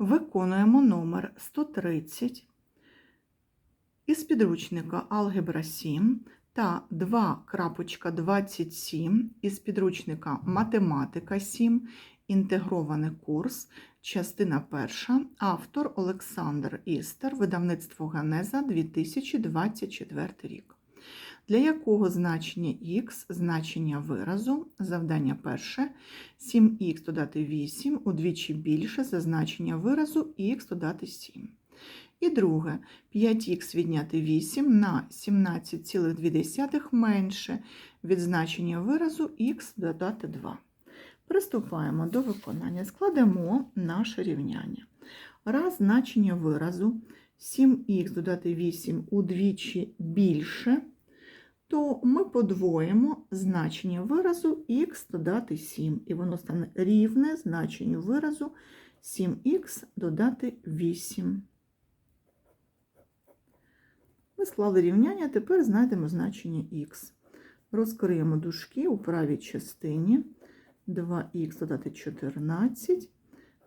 Виконуємо номер 130 із підручника Алгебра 7 та 2.27 із підручника Математика 7, інтегрований курс, частина 1, автор Олександр Істер, видавництво Генеза 2024 рік. Для якого значення х значення виразу, завдання перше, 7х додати 8 удвічі більше за значення виразу х додати 7. І друге, 5х відняти 8 на 17,2 менше від значення виразу х додати 2. Приступаємо до виконання. Складемо наше рівняння. Раз значення виразу 7х додати 8 удвічі більше, то ми подвоїмо значення виразу х додати 7, і воно стане рівне значенню виразу 7х додати 8. Ми склали рівняння, тепер знайдемо значення х. Розкриємо дужки у правій частині 2х додати 14.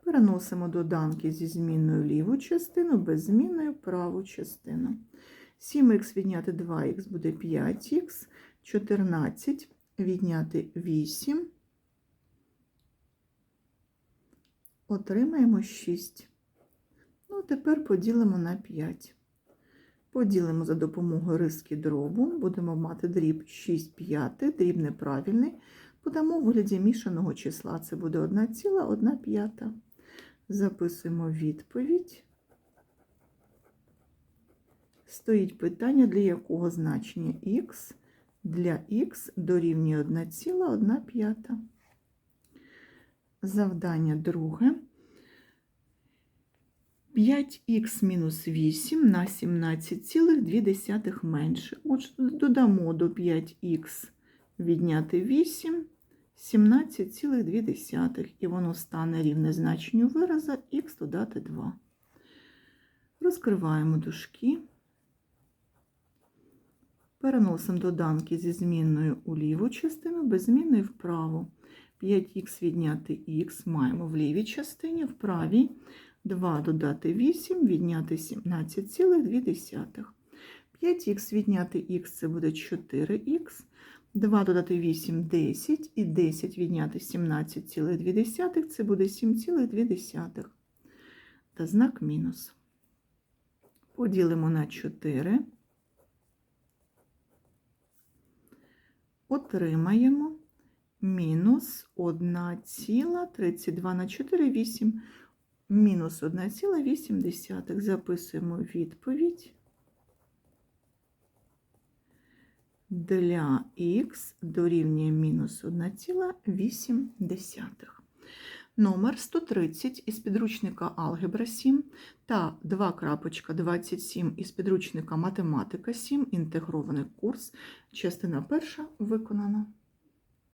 Переносимо доданки зі змінною ліву частину, без змінною праву частину. 7х відняти 2х буде 5х, 14 відняти 8. Отримаємо 6. Ну, тепер поділимо на 5. Поділимо за допомогою риски дробу, будемо мати дріб 6 п'ятих, дріб неправильний, подамо в вигляді мішаного числа. Це буде 1,1 п'ята. Записуємо відповідь. Стоїть питання, для якого значення х для х дорівнює 1,1. Завдання друге. 5х мінус 8 на 17,2 менше. Отже, додамо до 5х відняти 8, 17,2, і воно стане рівне значенню вираза х додати 2. Розкриваємо дужки. Переносимо доданки зі змінною у ліву частину, без змінної вправу. 5х відняти х маємо в лівій частині, в правій 2 додати 8, відняти 17,2. 5х відняти х це буде 4х. 2 додати 8 10 і 10 відняти 17,2 це буде 7,2. Та знак мінус. Поділимо на 4. Отримаємо мінус 1,32 на 4, 8, мінус 1,8. Записуємо відповідь. Для х дорівнює мінус 1,8. Номер 130 із підручника Алгебра 7 та 2.27 із підручника Математика 7. Інтегрований курс. Частина перша виконана.